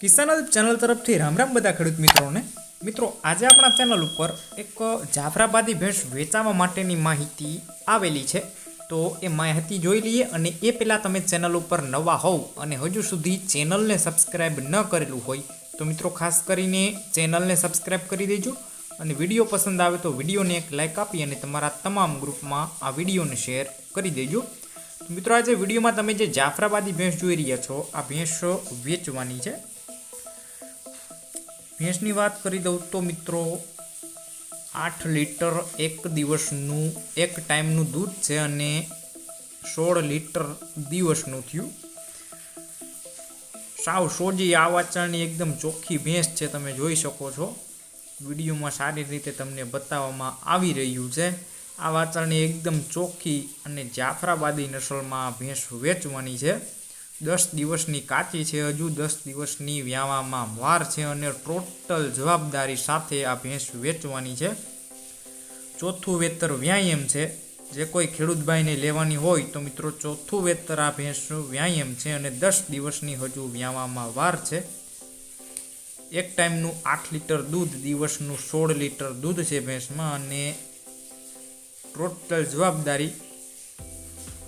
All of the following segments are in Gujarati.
કિસાન ચેનલ તરફથી રામ રામ બધા ખેડૂત મિત્રોને. મિત્રો, આજે આપણા ચેનલ ઉપર એક જાફરાબાદી ભેંસ વેચાવા માટેની માહિતી આવેલી છે. તો એ માહિતી જોઈ લઈએ અને એ પહેલાં તમે ચેનલ ઉપર નવા હોવ અને હજુ સુધી ચેનલને સબસ્ક્રાઈબ ન કરેલું હોય, તો મિત્રો ખાસ કરીને ચેનલને સબસ્ક્રાઈબ કરી દેજો અને વીડિયો પસંદ આવે તો વિડીયોને એક લાઇક આપી અને તમારા તમામ ગ્રુપમાં આ વિડીયોને શેર કરી દેજો. મિત્રો, આજે વિડીયોમાં તમે જે જાફરાબાદી ભેંસ જોઈ રહ્યા છો, આ ભેંસ વેચવાની છે. ભેંસની વાત કરી દઉં તો મિત્રો, આઠ લીટર એક દિવસનું, એક ટાઈમનું દૂધ છે અને સોળ લીટર દિવસનું થયું. સાવ સોજી આ વાચાની એકદમ ચોખ્ખી ભેંસ છે, તમે જોઈ શકો છો. વિડીયોમાં સારી રીતે તમને બતાવવામાં આવી રહ્યું છે. આ વાચાની એકદમ ચોખ્ખી અને જાફરાબાદી નસલમાં ભેંસ વેચવાની છે. દસ દિવસની કાચી છે હજુ, દસ દિવસની વ્યાવામાં વાર છે અને ટોટલ જવાબદારી સાથે આ ભેંસ વેચવાની છે. ચોથું વેતર વ્યાયામ છે. જે કોઈ ખેડૂતભાઈને લેવાની હોય તો મિત્રો ચોથું વેતર આ ભેંસનું વ્યાયામ છે અને દસ દિવસની હજુ વ્યાવામાં વાર છે. એક ટાઈમનું આઠ લીટર દૂધ, દિવસનું સોળ લીટર દૂધ છે ભેંસમાં અને ટોટલ જવાબદારી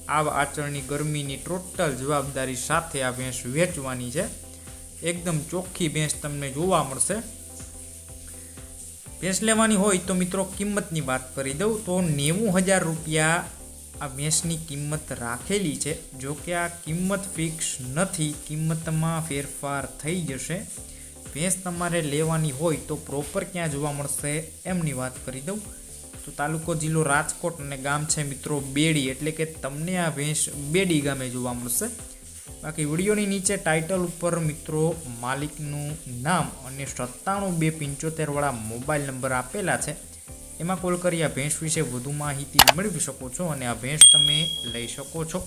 આ આચરણની ગરમીની ટોટલ જવાબદારી સાથે આ ભેંસ વેચવાની છે. એકદમ ચોખ્ખી ભેંસ તમને જોવા મળશે. ભેંસ લેવાની હોય તો મિત્રો કિંમતની વાત કરી દઉં. તો નેવું હજાર રૂપિયા આ ભેંસની કિંમત રાખેલી છે. જો કે આ કિંમત ફિક્સ નથી, કિંમતમાં ફેરફાર થઈ જશે. ભેંસ તમારે લેવાની હોય તો પ્રોપર ક્યાં જોવા મળશે, એમની વાત કરી દઉં. તો તાલુકો જિલ્લો રાજકોટ અને ગામ છે મિત્રો બેડી. એટલે કે તમને આ ભેંસ બેડી ગામે જોવા મળશે. બાકી વિડીયોની નીચે ટાઇટલ ઉપર મિત્રો માલિકનું નામ અને સત્તાણું બે પંચોતેરવાળા મોબાઈલ નંબર આપેલા છે. એમાં કોલ કરી આ ભેંસ વિશે વધુ માહિતી મેળવી શકો છો અને આ ભેંસ તમે લઈ શકો છો.